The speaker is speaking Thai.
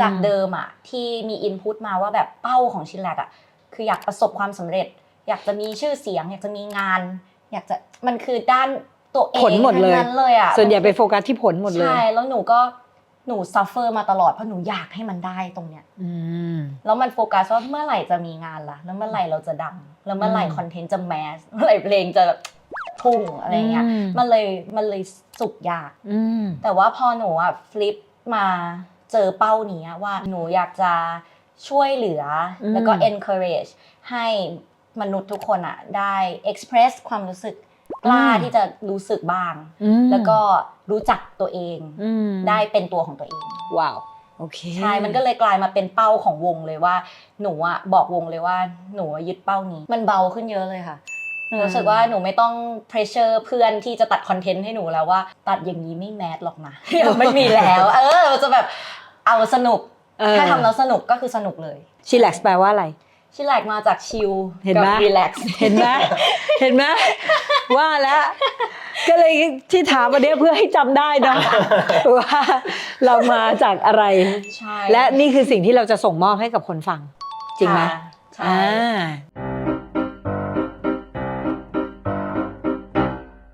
จากเดิมอะที่มีอินพุตมาว่าแบบเป้าของชินแลกอะคืออยากประสบความสำเร็จ อยากจะมีชื่อเสียง อยากจะมีงาน อยากจะมันคือด้านตัวเองผลหมดเลยทั้งนั้นเลยอะส่วนใหญ่ไปโฟกัสที่ผลหมดเลยใช่แล้วหนูก็หนูซัฟเฟอร์มาตลอดเพราะหนูอยากให้มันได้ตรงเนี้ยอืมแล้วมันโฟกัสว่าเมื่อไหร่จะมีงานล่ะ แล้วเมื่อไหร่เราจะดัง แล้วเมื่อไหร่อืมคอนเทนต์จะแมสเมื่อไหร่เพลงจะแบบพุ่งอะไรเงี้ยอืมมันเลยมันเลยสุกยากอืมแต่ว่าพอหนูอะฟลิปมา เจอเป้านี้อะว่าหนูอยากจะช่วยเหลืออมแล้วก็ encourage ให้มนุษย์ทุกคนอะได้ express ความรู้สึกกล้าที่จะรู้สึกบ้างอืมแล้วก็รู้จักตัวเองอืมได้เป็นตัวของตัวเอง ว้าว โอเค ใช่ มันก็เลยกลายมาเป็นเป้าของวงเลยว่า หนูอะบอกวงเลยว่าหนูอะยึดเป้านี้ มันเบาขึ้นเยอะเลยค่ะ หนูรู้สึกว่าหนูไม่ต้อง pressure เพื่อนที่จะตัดคอนเทนต์ให้หนูแล้วว่า ตัดอย่างนี้ไม่แมสหรอกนะ ไม่มีแล้ว เออเราจะแบบ เอาสนุกเออถ้าทำแล้วสนุกก็คือสนุกเลย ชิลแลกซ์แปลว่าอะไร ชิแลกมาจากชิลเห็นกัไหม รีแลกซ์เห็นไหมเห็นไหมว่าแล้วก็เลยที่ถามวันนี้เพื่อให้จำได้เนาะว่าเรามาจากอะไร ใช่และนี่คือสิ่งที่เราจะส่งมอบให้กับคนฟัง จริงไหม ค่ะใช่อ่า